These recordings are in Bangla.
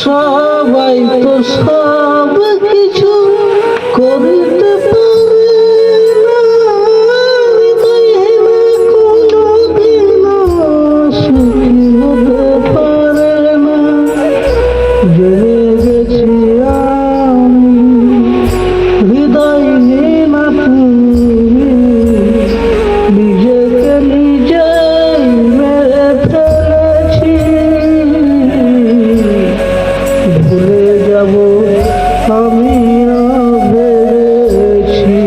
সবাই তো সব কিছু আমি ভেবেছি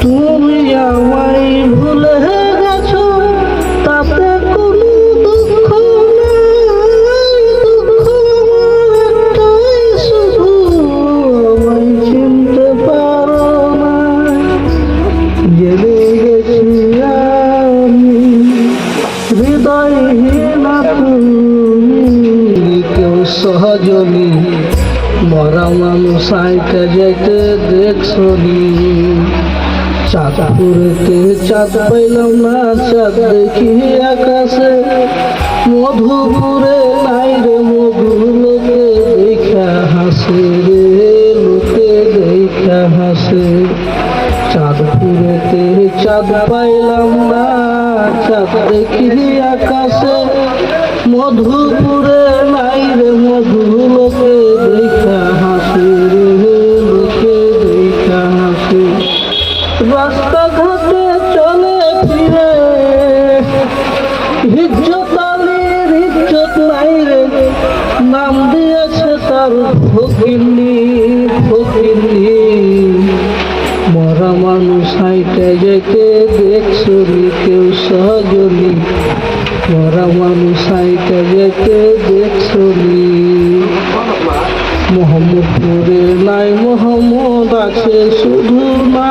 তুমি আমায় ভুলে গেছো, তাতে কোনো দুঃখ দুঃখ শুধু আমায় চিনতে পারো না। জেনে গেছি আমি হৃদয়হীন তুমি, কেউ সহজনি। মরা মানুষ আইতে যেতে দেখছনি চাঁদপুরেতে চাঁদ পাইলাম না, চাঁদ দেখি আকাশে। মধুপুরে নাই রে মধু লোকে, দেখা হাসে রে লোকে, দেখা হাসে। চাঁদপুরেতে চাঁদ পাইলাম না, চাঁদ দেখি আকাশে। মধুপুরে রাস্তা ঘাটে চলে ফিরে। ইজ্জত আলীর ইজ্জত নাই রে। নাম দিয়েছে তার ফকিরনি ফকিরনি মরা মানুষ হাইটে যেতে দেখছ নি কেউ সহজনি মরা মানুষ হাইটে যেতে দেখছ নি মোহাম্মদপুরে নাই, মোহাম্মদ আছে শুধু না